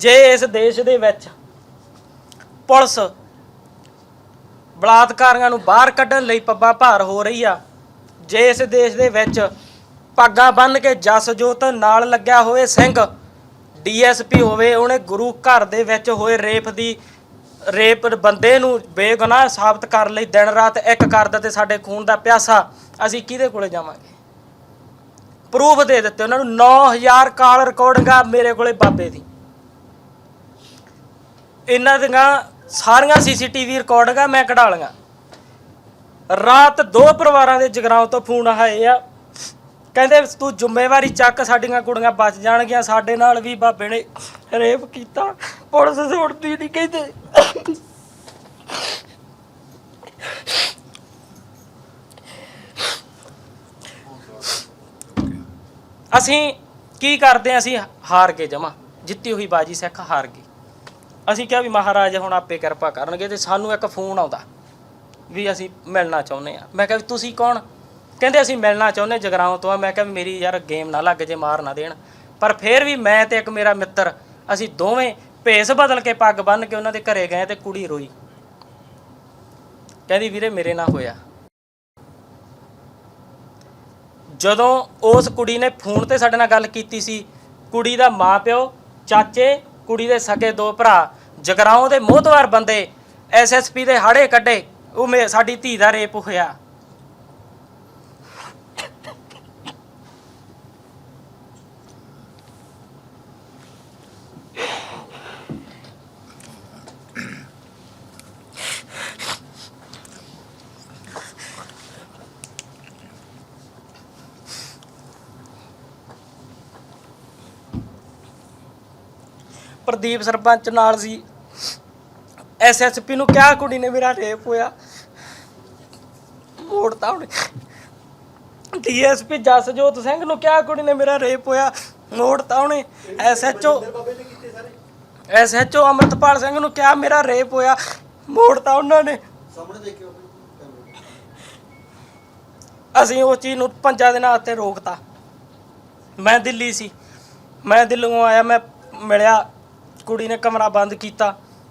ਜੇ ਇਸ ਦੇਸ਼ ਦੇ ਵਿੱਚ ਪੁਲਿਸ ਬਲਾਤਕਾਰੀਆਂ ਨੂੰ ਬਾਹਰ ਕੱਢਣ ਲਈ ਪੱਬਾਂ ਭਾਰ ਹੋ ਰਹੀ ਆ, ਜੇ ਇਸ ਦੇਸ਼ ਦੇ ਵਿੱਚ ਪੱਗਾਂ ਬੰਨ੍ਹ ਕੇ ਜਸ ਜੋਤ ਨਾਲ ਲੱਗਿਆ ਹੋਵੇ ਸਿੰਘ, ਡੀਐਸਪੀ ਹੋਵੇ, ਉਹਨੇ ਗੁਰੂ ਘਰ ਦੇ ਵਿੱਚ ਹੋਏ ਰੇਪ ਦੀ, ਰੇਪ ਬੰਦੇ ਨੂੰ ਬੇਗੁਨਾਹ ਸਾਬਤ ਕਰਨ ਲਈ ਦਿਨ ਰਾਤ ਇੱਕ ਕਰਦਾ ਤੇ ਸਾਡੇ ਖੂਨ ਦਾ ਪਿਆਸਾ, ਅਸੀਂ ਕਿਹਦੇ ਕੋਲੇ ਜਾਵਾਂਗੇ? ਪ੍ਰੂਫ ਦੇ ਦਿੱਤੇ, ਉਹਨਾਂ ਨੂੰ 9000 ਕਾਲ ਰਿਕਾਰਡਿੰਗਾਂ ਮੇਰੇ ਕੋਲੇ ਬਾਬੇ ਦੀ। ਇਹਨਾਂ ਦੀਆਂ ਸਾਰੀਆਂ ਸੀਸੀਟੀਵੀ ਰਿਕਾਰਡਿੰਗਾਂ ਮੈਂ ਕਢਾ ਲਈਆਂ। ਰਾਤ ਦੋ ਪਰਿਵਾਰਾਂ ਦੇ ਜਗਰਾਉਂ ਤੋਂ ਫੋਨ ਆਏ ਆ। ਕਹਿੰਦੇ, ਤੂੰ ਜ਼ਿੰਮੇਵਾਰੀ ਚੱਕ, ਸਾਡੀਆਂ ਕੁੜੀਆਂ ਬਚ ਜਾਣਗੀਆਂ, ਸਾਡੇ ਨਾਲ ਵੀ ਬਾਬੇ ਨੇ ਰੇਪ ਕੀਤਾ। ਪੁਲਿਸ ਸੁਣਦੀ ਨਹੀਂ ਕਹਿੰਦੇ। ਅਸੀਂ ਕੀ ਕਰਦੇ ਹਾਂ ਅਸੀਂ ਹਾਰ ਗਏ ਜਮਾ ਜਿੱਤੀ ਹੋਈ ਬਾਜੀ ਸਿੱਖ ਹਾਰ ਗਏ ਅਸੀਂ ਕਿਹਾ ਵੀ ਮਹਾਰਾਜ ਹੁਣ ਆਪੇ ਕਿਰਪਾ ਕਰਨਗੇ ਤੇ ਸਾਨੂੰ ਇੱਕ ਫੋਨ ਆਉਂਦਾ ਵੀ ਅਸੀਂ ਮਿਲਣਾ ਚਾਹੁੰਦੇ ਆ ਮੈਂ ਕਿਹਾ ਵੀ ਤੁਸੀਂ ਕੌਣ? ਕਹਿੰਦੇ ਅਸੀਂ ਮਿਲਣਾ ਚਾਹੁੰਦੇ ਜਗਰਾਉਂ ਤੋਂ ਆ। ਮੈਂ ਕਿਹਾ ਵੀ ਮੇਰੀ ਯਾਰ ਗੇਮ ਨਾ ਲੱਗ ਜੇ, ਮਾਰ ਨਾ ਦੇਣ। ਪਰ ਫਿਰ ਵੀ ਮੈਂ ਤੇ ਇੱਕ ਮੇਰਾ ਮਿੱਤਰ, ਅਸੀਂ ਦੋਵੇਂ ਭੇਸ ਬਦਲ ਕੇ ਪੱਗ ਬੰਨ ਕੇ ਉਹਨਾਂ ਦੇ ਘਰੇ ਗਏ ਤੇ ਕੁੜੀ ਰੋਈ। ਕਹਿੰਦੀ, ਵੀਰੇ, ਮੇਰੇ ਨਾਲ ਹੋਇਆ। ਜਦੋਂ ਉਸ ਕੁੜੀ ਨੇ ਫੋਨ ਤੇ ਸਾਡੇ ਨਾਲ ਗੱਲ ਕੀਤੀ ਸੀ, ਕੁੜੀ ਦਾ ਮਾਪਿਓ ਚਾਚੇ, ਕੁੜੀ ਦੇ ਸਕੇ ਦੋ ਭਰਾ ਜਗਰਾਉਂ ਦੇ ਮੋਹਤਵਾਰ ਬੰਦੇ ਐਸਐਸਪੀ ਦੇ ਹਾੜੇ ਕੱਢੇ, ਉਹ ਮੇ, ਸਾਡੀ ਧੀ ਦਾ ਰੇਪ ਹੋਇਆ। ਪ੍ਰਦੀਪ ਸਰਪੰਚ ਨਾਲ ਸੀ। ਐਸਐਸਪੀ ਨੂੰ ਕਿਹਾ ਕੁੜੀ ਨੇ ਮੇਰਾ ਰੇਪ ਹੋਇਆ। ਮੋੜਤਾ ਉਹਨੇ। ਡੀਐਸਪੀ ਜਸਜੋਤ ਸਿੰਘ ਨੂੰ ਕਿਹਾ ਕੁੜੀ ਨੇ ਮੇਰਾ ਰੇਪ ਹੋਇਆ। ਮੋੜਤਾ ਉਹਨੇ। ਐਸਐਚਓ ਐਸਐਚਓ ਅਮਰਤਪਾਲ ਸਿੰਘ ਨੂੰ ਕਿਹਾ ਮੇਰਾ ਰੇਪ ਹੋਇਆ। ਮੋੜਤਾ ਉਹਨਾਂ ਨੇ। ਅਸੀਂ ਉਸ ਚੀਜ਼ ਨੂੰ ਪੰਜਾਂ ਦਿਨਾਂ ਉੱਤੇ ਰੋਕਤਾ। ਮੈਂ ਦਿੱਲੀ ਸੀ। ਮੈਂ ਦਿੱਲੀੋਂ ਆਇਆ ਮੈਂ ਮਿਲਿਆ। ਕੁੜੀ ਨੇ ਕਮਰਾ ਬੰਦ ਕੀਤਾ।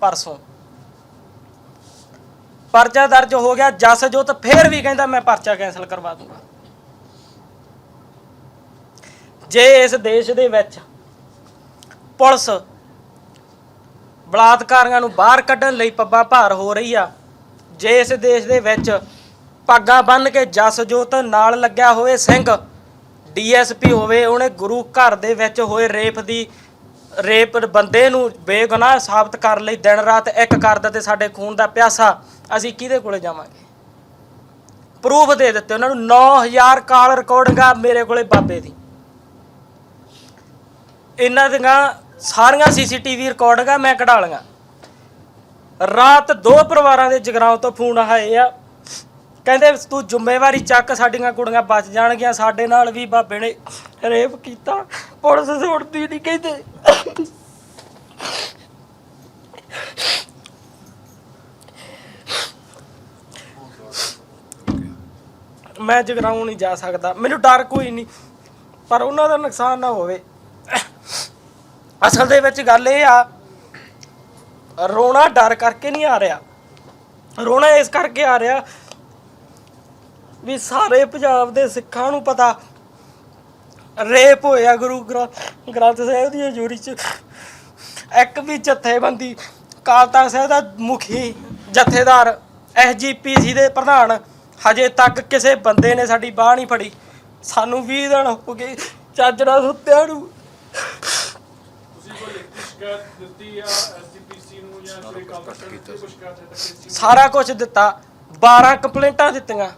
ਪਰਸੋਂ। ਪਰਚਾ ਦਰਜ ਹੋ ਗਿਆ, ਜਸਜੋਤ ਫੇਰ ਵੀ ਕਹਿੰਦਾ, ਮੈਂ ਪਰਚਾ ਕੈਨਸਲ ਕਰਵਾ ਦੂੰਗਾ। ਜੇ ਇਸ ਦੇਸ਼ ਦੇ ਵਿੱਚ ਪੁਲਿਸ ਬਲਾਤਕਾਰੀਆਂ ਨੂੰ ਬਾਹਰ ਕੱਢਣ ਲਈ ਪੱਬਾਂ ਭਾਰ ਹੋ ਰਹੀ ਆ, ਜੇ ਇਸ ਦੇਸ਼ ਦੇ ਵਿੱਚ ਪੱਗਾਂ ਬੰਨ੍ਹ ਕੇ ਜਸਜੋਤ ਨਾਲ ਲੱਗਿਆ ਹੋਵੇ ਸਿੰਘ, ਡੀਐਸਪੀ ਹੋਵੇ, ਉਹਨੇ ਗੁਰੂ ਘਰ ਦੇ ਵਿੱਚ ਹੋਏ ਰੇਪ ਦੀ ਰੇਪ ਬੰਦੇ ਨੂੰ ਬੇਗੁਨਾਹ ਸਾਬਤ ਕਰਨ ਲਈ ਦਿਨ ਰਾਤ ਇੱਕ ਕਰਦਾ ਤੇ ਸਾਡੇ ਖੂਨ ਦਾ ਪਿਆਸਾ, ਅਸੀਂ ਕਿਹਦੇ ਕੋਲੇ ਜਾਵਾਂਗੇ? ਪ੍ਰੂਫ ਦੇ ਦਿੱਤੇ ਉਹਨਾਂ ਨੂੰ 9000 ਕਾਲ ਰਿਕਾਰਡਿੰਗਾਂ ਮੇਰੇ ਕੋਲੇ ਬਾਬੇ ਦੀ। ਇਹਨਾਂ ਦੀਆਂ ਸਾਰੀਆਂ ਸੀਸੀਟੀਵੀ ਰਿਕਾਰਡਿੰਗਾਂ ਮੈਂ ਕਢਾ ਲਈਆਂ। ਰਾਤ ਦੋ ਪਰਿਵਾਰਾਂ ਦੇ ਜਗਰਾਉਂ ਤੋਂ ਫੋਨ ਆਏ ਆ। ਕਹਿੰਦੇ, ਤੂੰ ਜ਼ਿੰਮੇਵਾਰੀ ਚੱਕ, ਸਾਡੀਆਂ ਕੁੜੀਆਂ ਬਚ ਜਾਣਗੀਆਂ, ਸਾਡੇ ਨਾਲ ਵੀ ਬਾਬੇ ਨੇ ਰੇਪ ਕੀਤਾ। ਪੁਲਿਸ ਸੁਣਦੀ ਨਹੀਂ ਕਹਿੰਦੇ। ਮੈਂ ਜਗਰਾਉਂ ਨਹੀਂ ਜਾ ਸਕਦਾ। ਮੈਨੂੰ ਡਰ ਕੋਈ ਨਹੀਂ ਪਰ ਉਹਨਾਂ ਦਾ ਨੁਕਸਾਨ ਨਾ ਹੋਵੇ। ਅਸਲ ਦੇ ਵਿੱਚ ਗੱਲ ਇਹ ਆ, ਰੋਣਾ ਡਰ ਕਰਕੇ ਨਹੀਂ ਆ ਰਿਹਾ। ਰੋਣਾ ਇਸ ਕਰਕੇ ਆ ਰਿਹਾ ਵੀ ਸਾਰੇ ਪੰਜਾਬ ਦੇ ਸਿੱਖਾਂ ਨੂੰ ਪਤਾ ਰੇਪ ਹੋਇਆ ਗੁਰੂ ਗ੍ਰੰ- ਗ੍ਰੰਥ ਸਾਹਿਬ ਦੀ ਹਜ਼ੂਰੀ 'ਚ। ਇੱਕ ਵੀ ਜਥੇਬੰਦੀ ਕਾਲ ਤਖਤ ਸਾਹਿਬ ਦਾ ਮੁਖੀ ਜਥੇਦਾਰ ਐਸਜੀਪੀਸੀ ਦੇ ਪ੍ਰਧਾਨ ਹਜੇ ਤੱਕ ਕਿਸੇ ਬੰਦੇ ਨੇ ਸਾਡੀ ਬਾਹ ਨਹੀਂ ਫੜੀ। ਸਾਨੂੰ 20 ਦਿਨ ਹੋ ਗਏ ਚਾਜੜਾ ਸੁੱਤਿਆਂ ਨੂੰ। ਤੁਸੀਂ ਕੋਈ ਲਿਖਤੀ ਸ਼ਿਕਾਇਤ ਦਿੱਤੀ ਆ ਐਸਜੀਪੀਸੀ ਨੂੰ ਜਾਂ ਸਾਹਿਬ ਨੂੰ ਕੋਈ ਸ਼ਿਕਾਇਤ ਹੈ ਸਾਰਾ ਕੁਝ ਦਿੱਤਾ 12 ਕੰਪਲੇਂਟਾਂ ਦਿੱਤੀਆਂ।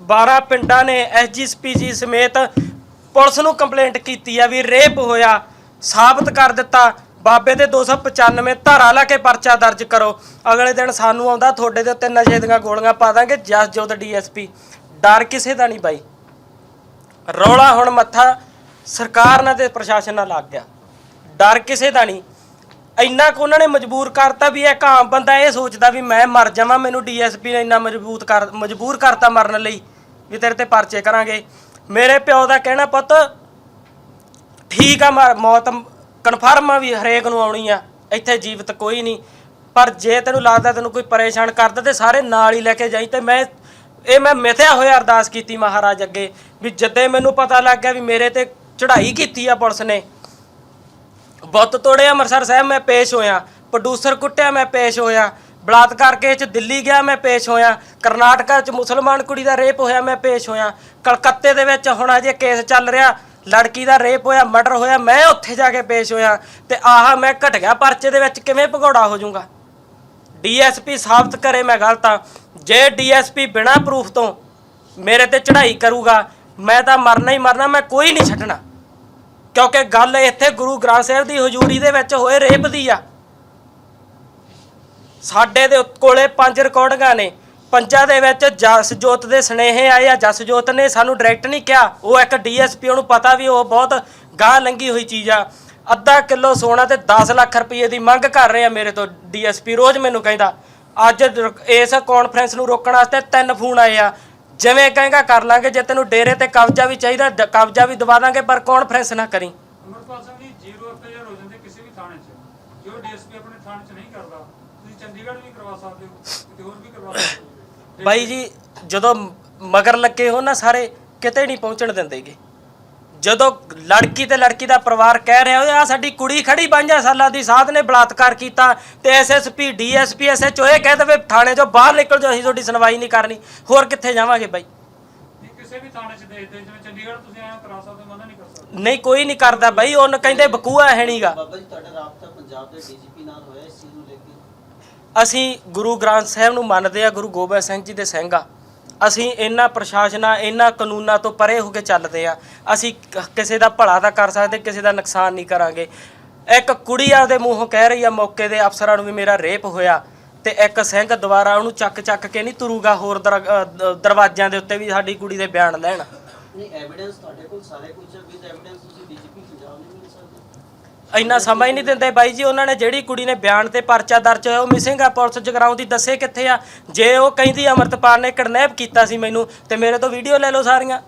12 ਪਿੰਡਾਂ ਨੇ ਐਸਜੀਪੀਸੀ ਸਮੇਤ ਪੁਲਿਸ ਨੂੰ ਕੰਪਲੇਂਟ ਕੀਤੀ ਆ ਵੀ ਰੇਪ ਹੋਇਆ, ਸਾਬਤ ਕਰ ਦਿੱਤਾ। ਬਾਬੇ ਦੇ 295 ਧਾਰਾ ਲਾ ਕੇ ਪਰਚਾ ਦਰਜ ਕਰੋ। ਅਗਲੇ ਦਿਨ ਸਾਨੂੰ ਆਉਂਦਾ, ਤੁਹਾਡੇ ਦੇ ਉੱਤੇ ਨਸ਼ੇ ਦੀਆਂ ਗੋਲੀਆਂ ਪਾ ਦਾਂਗੇ ਜਸ ਜਸਜੋਤ ਡੀਐਸਪੀ। ਡਰ ਕਿਸੇ ਦਾ ਨਹੀਂ ਬਾਈ। ਰੌਲਾ ਹੁਣ ਮੱਥਾ ਸਰਕਾਰ ਨਾਲ ਤੇ ਪ੍ਰਸ਼ਾਸਨ ਨਾਲ ਲੱਗ ਗਿਆ। ਡਰ ਕਿਸੇ ਦਾ ਨਹੀਂ। ਇੰਨਾ ਕੁ ਉਹਨਾਂ ਨੇ ਮਜਬੂਰ ਕਰਤਾ ਵੀ ਇੱਕ ਆਮ ਬੰਦਾ ਇਹ ਸੋਚਦਾ ਵੀ ਮੈਂ ਮਰ ਜਾਵਾਂ, ਮੈਨੂੰ ਡੀਐਸਪੀ ਨੇ ਇੰਨਾ ਮਜਬੂਤ ਕਰ, ਮਜਬੂਰ ਕਰਤਾ ਮਰਨ ਲਈ, ਵੀ ਤੇਰੇ ਤੇ ਪਰਚੇ ਕਰਾਂਗੇ। ਮੇਰੇ ਪਿਓ ਦਾ ਕਹਿਣਾ ਪੁੱਤ, ਠੀਕ ਆ ਮਰ- ਮੌਤ ਕਨਫਰਮ ਆ ਵੀ ਹਰੇਕ ਨੂੰ ਆਉਣੀ ਆ, ਇੱਥੇ ਜੀਵਤ ਕੋਈ ਨਹੀਂ। ਪਰ ਜੇ ਤੈਨੂੰ ਲੱਗਦਾ ਤੈਨੂੰ ਕੋਈ ਪਰੇਸ਼ਾਨ ਕਰਦਾ ਤੇ ਸਾਰੇ ਨਾਲ ਹੀ ਲੈ ਕੇ ਜਾਈ ਤੇ ਮੈਂ ਇਹ ਮੈਂ ਮਿਥਿਆ ਹੋਇਆ ਅਰਦਾਸ ਕੀਤੀ ਮਹਾਰਾਜ ਅੱਗੇ, ਵੀ ਜਦੇ ਮੈਨੂੰ ਪਤਾ ਲੱਗ ਗਿਆ ਵੀ ਮੇਰੇ ਤੇ ਚੜ੍ਹਾਈ ਕੀਤੀ ਆ ਪੁਲਿਸ ਨੇ। ਬੁੱਤ ਤੋੜੇ ਅੰਮ੍ਰਿਤਸਰ ਸਾਹਿਬ, ਮੈਂ ਪੇਸ਼ ਹੋਇਆ। ਪ੍ਰੋਡਿਊਸਰ ਕੁੱਟਿਆ, ਮੈਂ ਪੇਸ਼ ਹੋਇਆ। ਬਲਾਤਕਾਰ ਕੇਸ ਚ ਦਿੱਲੀ ਗਿਆ, ਮੈਂ ਪੇਸ਼ ਹੋਇਆ। ਕਰਨਾਟਕਾ ਚ ਮੁਸਲਮਾਨ ਕੁੜੀ ਦਾ ਰੇਪ ਹੋਇਆ, ਮੈਂ ਪੇਸ਼ ਹੋਇਆ। ਕਲਕੱਤੇ ਦੇ ਵਿੱਚ ਹੁਣ ਅਜੇ ਕੇਸ ਚੱਲ ਰਿਹਾ। ਲੜਕੀ ਦਾ ਰੇਪ ਹੋਇਆ, ਮਰਡਰ ਹੋਇਆ, ਮੈਂ ਉੱਥੇ ਜਾ ਕੇ ਪੇਸ਼ ਹੋਇਆ। ਤੇ ਆਹ ਮੈਂ ਘਟ ਗਿਆ ਪਰਚੇ ਦੇ ਵਿੱਚ, ਕਿਵੇਂ ਭਗੌੜਾ ਹੋ ਜਾਊਗਾ? ਡੀਐਸਪੀ ਸਾਬਤ ਕਰੇ ਮੈਂ ਗਲਤ ਆ ਜੇ ਡੀਐਸਪੀ ਬਿਨਾ ਪ੍ਰੂਫ ਤੋਂ ਮੇਰੇ ਤੇ ਚੜ੍ਹਾਈ ਕਰੂਗਾ, ਮੈਂ ਤਾਂ ਮਰਨਾ ਹੀ ਮਰਨਾ, ਮੈਂ ਕੋਈ ਨਹੀਂ ਛੱਡਣਾ। ਕਿਉਂਕਿ ਗੱਲ ਇੱਥੇ ਗੁਰੂ ਗ੍ਰੰਥ ਸਾਹਿਬ ਦੀ ਹਜ਼ੂਰੀ ਦੇ ਵਿੱਚ ਹੋਏ ਰੇਪ ਦੀ ਆ। ਸਾਡੇ ਦੇ ਉੱਤ- ਕੋਲੇ ਪੰਜ ਰਿਕਾਰਡਿੰਗਾਂ ਨੇ। ਪੰਜਾਂ ਦੇ ਵਿੱਚ ਜਸਜੋਤ ਦੇ ਸਨੇਹੇ ਆਏ ਆ। ਜਸਜੋਤ ਨੇ ਸਾਨੂੰ ਡਾਇਰੈਕਟ ਨਹੀਂ ਕਿਹਾ। ਉਹ ਇੱਕ ਡੀਐਸਪੀ, ਉਹਨੂੰ ਪਤਾ ਵੀ ਉਹ ਬਹੁਤ ਗਾਂ ਲੰਗੀ ਹੋਈ ਚੀਜ਼ ਆ। ਅੱਧਾ ਕਿਲੋ ਸੋਨਾ ਤੇ 10 ਲੱਖ ਰੁਪਏ ਦੀ ਮੰਗ ਕਰ ਰਹੇ ਆ ਮੇਰੇ ਤੋਂ ਡੀਐਸਪੀ, ਰੋਜ਼ ਮੈਨੂੰ ਕਹਿੰਦਾ। ਅੱਜ ਇਸ ਕਾਨਫਰੰਸ ਨੂੰ ਰੋਕਣ ਵਾਸਤੇ ਤਿੰਨ ਫੋਨ ਆਏ ਆ। ਜਿਵੇਂ ਕਹੇਗਾ ਕਰ ਲਾਂਗੇ। ਜੇ ਤੈਨੂੰ ਡੇਰੇ ਤੇ ਕਬਜ਼ਾ ਵੀ ਚਾਹੀਦਾ ਡ- ਕਬਜ਼ਾ ਵੀ ਦਵਾ ਦਾਂਗੇ, ਪਰ ਕਾਨਫਰੰਸ ਨਾ ਕਰੀ ਅਮਰਪਾਲ ਸਿੰਘ ਜੀ ਜ਼ੀਰੋ ਐਫਆਈਆਰ ਹੋ ਜਾਂਦੇ ਕਿਸੇ ਵੀ ਥਾਣੇ 'ਚ ਜੋ ਡੀਐਸਪੀ ਆਪਣੇ ਥਾਣੇ 'ਚ ਨਹੀਂ ਕਰਦਾ ਤੁਸੀਂ ਚੰਡੀਗੜ੍ਹ ਵੀ ਕਰਵਾ ਸਕਦੇ ਹੋ ਕਿਤੇ ਹੋਰ ਵੀ ਕਰਵਾ ਸਕਦੇ ਹੋ? ਬਾਈ ਜੀ ਜਦੋਂ ਮਗਰ ਲੱਗੇ ਹੋ ਨਾ ਸਾਰੇ ਕਿਤੇ ਨਹੀਂ ਪਹੁੰਚਣ ਦਿੰਦੇਗੇ ਜਦੋਂ ਲੜਕੀ ਤੇ ਲੜਕੀ ਦਾ ਪਰਿਵਾਰ ਕਹਿ ਰਿਹਾ ਆ ਸਾਡੀ ਕੁੜੀ ਖੜੀ ਪੰਜਾਂ ਸਾਲਾਂ ਦੀ ਸਾਧ ਨੇ ਬਲਾਤਕਾਰ ਕੀਤਾ ਤੇ ਐਸਐਸਪੀ ਡੀਐਸਪੀ ਐਸਐਚਓ ਇਹ ਕਹਿ ਦੇਵੇ ਥਾਣੇ ਚੋਂ ਬਾਹਰ ਨਿਕਲ ਜਾਓ ਅਸੀਂ ਤੁਹਾਡੀ ਸੁਣਵਾਈ ਨਹੀਂ ਕਰਨੀ। ਹੋਰ ਕਿੱਥੇ ਜਾਵਾਂਗੇ ਬਾਈ? ਨਹੀਂ ਕਿਸੇ ਵੀ ਥਾਣੇ 'ਚ ਦੇਖਦੇ ਜਿਵੇਂ ਚੰਡੀਗੜ੍ਹ ਤੁਸੀਂ ਐਂ ਕਰਾ ਸਕਦੇ ਹੋ ਮਨਾ ਨਹੀਂ ਕਰ ਸਕਦੇ। ਨਹੀਂ ਕੋਈ ਨਹੀਂ ਕਰਦਾ ਬਾਈ ਉਹਨ ਕਹਿੰਦੇ ਬਕੂਆ ਹੈ ਨਹੀਂਗਾ ਬਾਬਾ ਜੀ ਤੁਹਾਡਾ ਰਾਬਤਾ ਪੰਜਾਬ ਦੇ ਡੀਜੀਪੀ ਨਾਲ ਹੋਇਆ ਇਸ ਚੀਜ਼ ਨੂੰ ਲੈ ਕੇ। ਅਸੀਂ ਗੁਰੂ ਗ੍ਰੰਥ ਸਾਹਿਬ ਨੂੰ ਮੰਨਦੇ ਆ ਗੁਰੂ ਗੋਬਿੰਦ ਸਿੰਘ ਜੀ ਦੇ ਸਿੰਘ ਆ। ਅਸੀਂ ਇਹਨਾਂ ਪ੍ਰਸ਼ਾਸਨਾਂ ਇਹਨਾਂ ਕਾਨੂੰਨਾਂ ਤੋਂ ਪਰੇ ਹੋ ਕੇ ਚੱਲਦੇ ਆ। ਅਸੀਂ ਕਿਸੇ ਦਾ ਭਲਾ ਤਾਂ ਕਰ ਸਕਦੇ, ਕਿਸੇ ਦਾ ਨੁਕਸਾਨ ਨਹੀਂ ਕਰਾਂਗੇ। ਇੱਕ ਕੁੜੀ ਆਪਦੇ ਮੂੰਹੋਂ ਕਹਿ ਰਹੀ ਆ ਮੌਕੇ ਦੇ ਅਫਸਰਾਂ ਨੂੰ ਵੀ ਮੇਰਾ ਰੇਪ ਹੋਇਆ ਤੇ ਇੱਕ ਸਿੰਘ ਦੁਬਾਰਾ ਉਹਨੂੰ ਚੱਕ ਚੱਕ ਕੇ ਨਹੀਂ ਤੁਰੂਗਾ ਹੋਰ ਦਰ- ਦਰਵਾਜ਼ਿਆਂ ਦੇ ਉੱਤੇ ਵੀ ਸਾਡੀ ਕੁੜੀ ਦੇ ਬਿਆਨ ਲੈਣ। ਨਹੀਂ ਐਵੀਡੈਂਸ ਤੁਹਾਡੇ ਕੋਲ ਸਾਰੇ ਕੁਝ ਵਿਦ ਐਵੀਡੈਂਸ ਤੁਸੀਂ ਡੀਜੀਪੀ ਪੰਜਾਬ ਨੂੰ ਮਿਲ ਸਕਦੇ। ਇੰਨਾ ਸਮਾਂ ਹੀ ਨਹੀਂ ਦਿੰਦੇ ਬਾਈ ਜੀ, ਉਹਨਾਂ ਨੇ ਜਿਹੜੀ ਕੁੜੀ ਨੇ ਬਿਆਨ ਤੇ ਪਰਚਾ ਦਰਜ ਹੋਇਆ, ਉਹ ਮਿਸਿੰਗ ਆ, ਪੁਲਿਸ ਜਗਰਾਉਂ ਦੀ, ਦੱਸੇ ਕਿੱਥੇ ਆ? ਜੇ ਉਹ ਕਹਿੰਦੀ ਅਮਰਤਪਾਲ ਨੇ ਕਿਡਨੈਪ ਕੀਤਾ ਸੀ ਮੈਨੂੰ, ਤੇ ਮੇਰੇ ਤੋਂ ਵੀਡੀਓ ਲੈ ਲਓ ਸਾਰੀਆਂ।